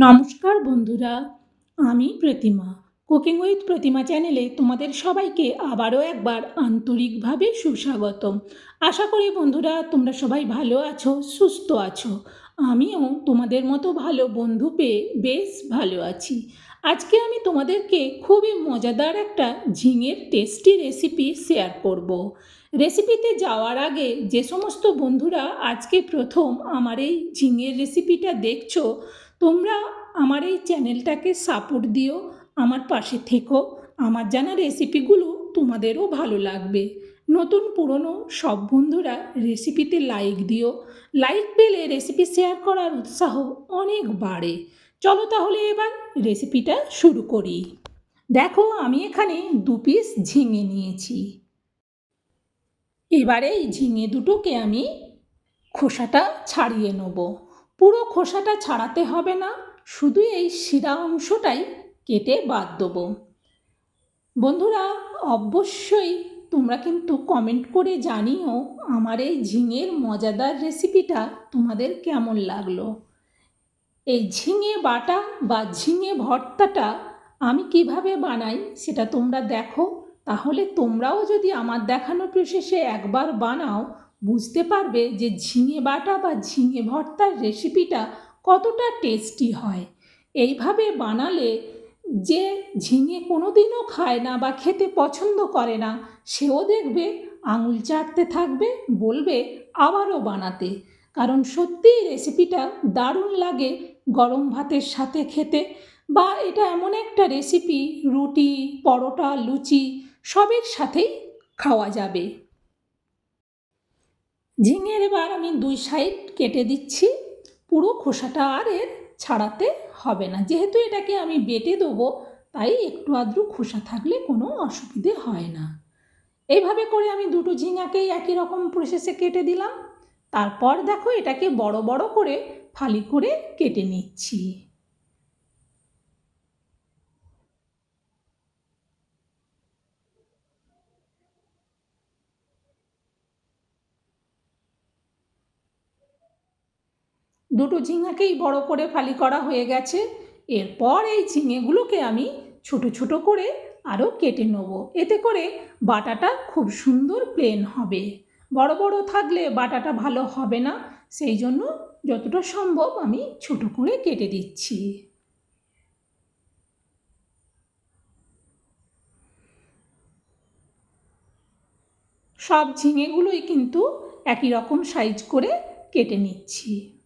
নমস্কার বন্ধুরা, আমি প্রতিমা। কুকিং উইথ প্রতিমা চ্যানেলে তোমাদের সবাইকে আবারও একবার আন্তরিকভাবে সুস্বাগতম। আশা করি বন্ধুরা, তোমরা সবাই ভালো আছো, সুস্থ আছো। আমিও তোমাদের মতো ভালো বন্ধু পেয়ে বেশ ভালো আছি। আজকে আমি তোমাদেরকে খুবই মজাদার একটা ঝিঙের টেস্টি রেসিপি শেয়ার করব। রেসিপিতে যাওয়ার আগে যে সমস্ত বন্ধুরা আজকে প্রথম আমার এই ঝিঙের রেসিপিটা দেখছ, তোমরা আমার এই চ্যানেলটাকে সাপোর্ট দিও, আমার পাশে থেকো। আমার জানা রেসিপিগুলো তোমাদেরও ভালো লাগবে। নতুন পুরনো সব বন্ধুরা রেসিপিতে লাইক দিও। লাইক পেলে রেসিপি শেয়ার করার উৎসাহ অনেক বাড়ে। চলো তাহলে এবার রেসিপিটা শুরু করি। দেখো, আমি এখানে দু পিস ঝিঙে নিয়েছি। এবারে এই ঝিঙে দুটোকে আমি খোসাটা ছাড়িয়ে নেব। পুরো খোসাটা ছাড়াতে হবে না, শুধু এই শিরা অংশটাই কেটে বাদ দেবো। বন্ধুরা, অবশ্যই তোমরা কিন্তু কমেন্ট করে জানিও আমার এই ঝিঙের মজাদার রেসিপিটা তোমাদের কেমন লাগল। এই ঝিঙে বাটা বা ঝিঙে ভর্তাটা আমি কীভাবে বানাই সেটা তোমরা দেখো। তাহলে তোমরাও যদি আমার দেখানো প্রসেসে একবার বানাও, বুঝতে পারবে যে ঝিঙে বাটা বা ঝিঙে ভর্তার রেসিপিটা কতটা টেস্টি হয়। এইভাবে বানালে যে ঝিঙে কোনো দিনও খায় না বা খেতে পছন্দ করে না, সেও দেখবে আঙুল চাটতে থাকবে, বলবে আবারও বানাতে। কারণ সত্যিই রেসিপিটা দারুণ লাগে গরম ভাতের সাথে খেতে। বা এটা এমন একটা রেসিপি রুটি, পরোটা, লুচি সবের সাথেই খাওয়া যাবে। ঝিঙের এবার আমি দুই সাইড কেটে দিচ্ছি। পুরো খোসাটা আর এর ছাড়াতে হবে না। যেহেতু এটাকে আমি বেটে দেবো, তাই একটু আধটু খোসা থাকলে কোনো অসুবিধে হয় না। এইভাবে করে আমি দুটো ঝিঙাকেই একই রকম প্রসেসে কেটে দিলাম। তারপর দেখো এটাকে বড় বড় করে ফালি করে কেটে নিচ্ছি। দুটো ঝিঙাকেই বড় করে ফালি করা হয়ে গেছে। এরপর এই ঝিঙেগুলোকে আমি ছোট ছোট করে আরও কেটে নেব। এতে করে বাটাটা খুব সুন্দর প্লেন হবে। বড় বড় থাকলে বাটাটা ভালো হবে না। সেই জন্য যতটা সম্ভব আমি ছোট করে কেটে দিচ্ছি। সব ঝিঙেগুলোই কিন্তু একই রকম সাইজ করে কেটে নিচ্ছি।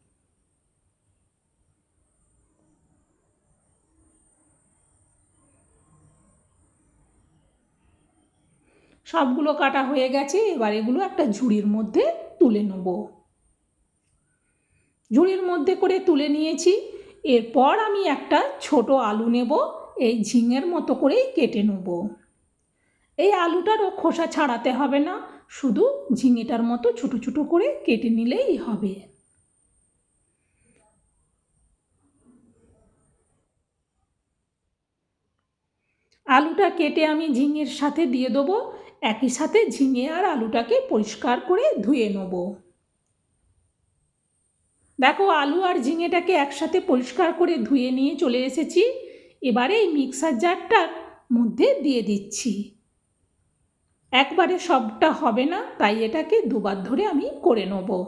সবগুলো কাটা হয়ে গেছে, এবার এগুলো একটা ঝুড়ির মধ্যে তুলে নেব। ঝুড়ির মধ্যে করে তুলে নিয়েছি, এরপর আমি একটা ছোট আলু নেব, এই ঝিঙের মতো করেই কেটে নেব। এই আলুটারও খোসা ছাড়াতে হবে না, শুধু ঝিঙেটার মতো ছোটো ছোটো করে কেটে নিলেই হবে। আলুটা কেটে আমি ঝিঙের সাথে দিয়ে দেবো একই সাথে ঝিঙে আর আলুটাকে পরিষ্কার করে ধুয়ে নেব। দেখো, আলু আর ঝিঙেটাকে একসাথে পরিষ্কার করে ধুয়ে নিয়ে চলে এসেছি। এবারে এই মিক্সার জারটার মধ্যে দিয়ে দিচ্ছি। একবারে সবটা হবে না, তাই এটাকে দুবার ধরে আমি করে নেব।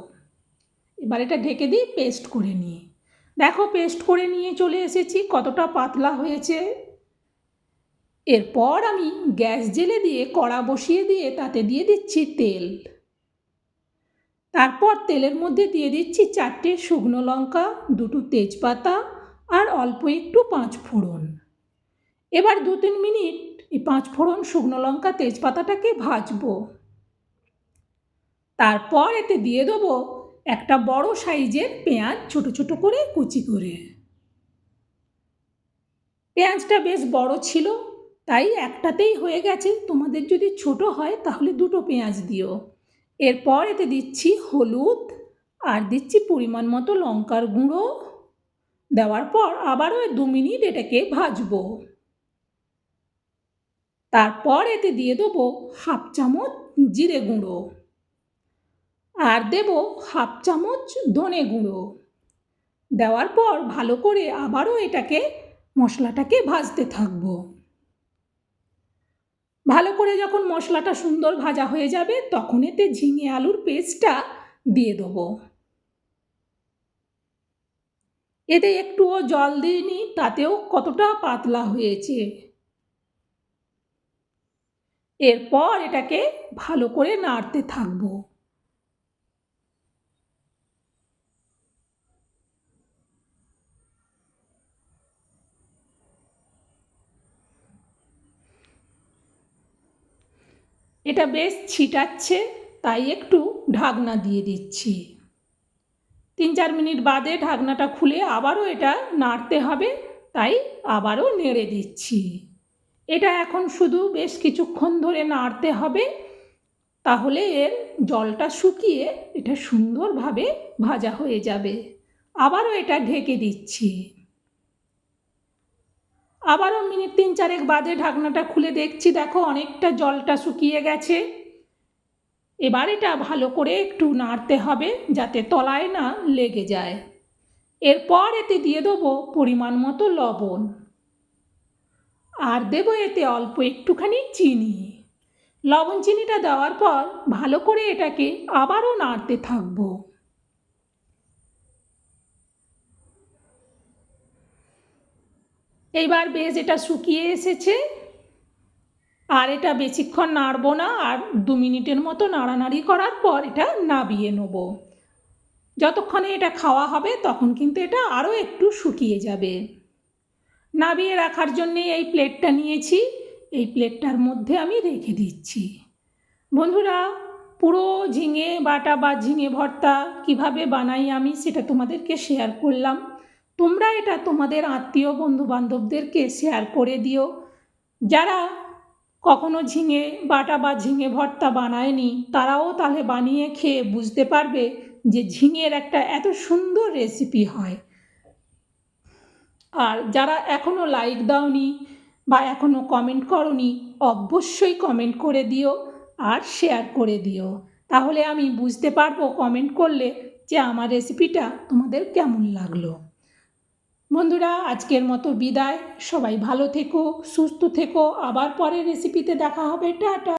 এবার এটা ঢেকে দিয়ে পেস্ট করে নিই দেখো, পেস্ট করে নিয়ে চলে এসেছি, কতটা পাতলা হয়েছে। এরপর আমি গ্যাস জেলে দিয়ে কড়া বসিয়ে দিয়ে তাতে দিয়ে দিচ্ছি তেল। তারপর তেলের মধ্যে দিয়ে দিচ্ছি চারটে শুকনো লঙ্কা, দুটো তেজপাতা আর অল্প একটু পাঁচ ফোড়ন। এবার দু তিন মিনিট এই পাঁচ ফোড়ন শুকনো লঙ্কা, তেজপাতাটাকে ভাজবো। তারপর এতে দিয়ে দেবো একটা বড় সাইজের পেঁয়াজ ছোট ছোট করে কুচি করে। পেঁয়াজটা বেশ বড় ছিল তাই একটাতেই হয়ে গেছে। তোমাদের যদি ছোট হয়, তাহলে দুটো পেঁয়াজ দিও। এরপর এতে দিচ্ছি হলুদ আর দিচ্ছি পরিমাণ মতো লঙ্কার গুঁড়ো। দেওয়ার পর আবারও দু মিনিট এটাকে ভাজবো। তারপর এতে দিয়ে দেবো হাফ চামচ জিরে গুঁড়ো আর দেব হাফ চামচ ধনে গুঁড়ো। দেওয়ার পর ভালো করে আবারও এটাকে মশলাটাকে ভাজতে থাকব। ভালো করে যখন মশলাটা সুন্দর ভাজা হয়ে যাবে, তখন এতে ঝিঙে আলুর পেস্টটা দিয়ে দেবো। এতে একটুও জল দিইনি, তাতেও কতটা পাতলা হয়েছে। এরপর এটাকে ভালো করে নাড়তে থাকব। এটা বেশ ছিটাচ্ছে, তাই একটু ঢাকনা দিয়ে দিচ্ছি। তিন চার মিনিট বাদে ঢাকনাটা খুলে আবারও এটা নাড়তে হবে, তাই আবারও নেড়ে দিচ্ছি। এটা এখন শুধু বেশ কিছুক্ষণ ধরে নাড়তে হবে, তাহলে এর জলটা শুকিয়ে এটা সুন্দরভাবে ভাজা হয়ে যাবে। আবারও এটা ঢেকে দিচ্ছি। আবারও মিনিট তিন চারেক বাদে ঢাকনাটা খুলে দেখছি, দেখো অনেকটা জলটা শুকিয়ে গেছে। এবার এটা ভালো করে একটু নাড়তে হবে যাতে তলায় না লেগে যায়। এরপর এতে দিয়ে দেবো পরিমাণ মতো লবণ। আর দেবো এতে অল্প একটুখানি চিনি। লবণ চিনিটা দেওয়ার পর ভালো করে এটাকে আবারও নাড়তে থাকব। এইবার বেশ এটা শুকিয়ে এসেছে। আর এটা বেশিক্ষণ নাড়বো না, আর দু মিনিটের মতো নাড়ানাড়ি করার পর এটা নাবিয়ে নেব। যতক্ষণে এটা খাওয়া হবে, তখন কিন্তু এটা আরও একটু শুকিয়ে যাবে। নাবিয়ে রাখার জন্যে এই প্লেটটা নিয়েছি। এই প্লেটটার মধ্যে আমি রেখে দিচ্ছি। বন্ধুরা, পুরো ঝিঙে বাটা বা ঝিঙে ভর্তা কীভাবে বানাই আমি সেটা তোমাদেরকে শেয়ার করলাম। তোমরা এটা তোমাদের আত্মীয় বন্ধু বান্ধবদেরকে শেয়ার করে দিও। যারা কখনো ঝিঙে বাটা বা ঝিঙে ভর্তা বানায়নি, তারাও তাহলে বানিয়ে খেয়ে বুঝতে পারবে যে ঝিঙের একটা এত সুন্দর রেসিপি হয়। আর যারা এখনও লাইক দাওনি বা এখনও কমেন্ট করনি, অবশ্যই কমেন্ট করে দিও আর শেয়ার করে দিও। তাহলে আমি বুঝতে পারব কমেন্ট করলে যে আমার রেসিপিটা তোমাদের কেমন লাগল। বন্ধুরা, আজকের মতো বিদায়। সবাই ভালো থেকো, সুস্থ থেকো। আবার পরের রেসিপিতে দেখা হবে। টাটা।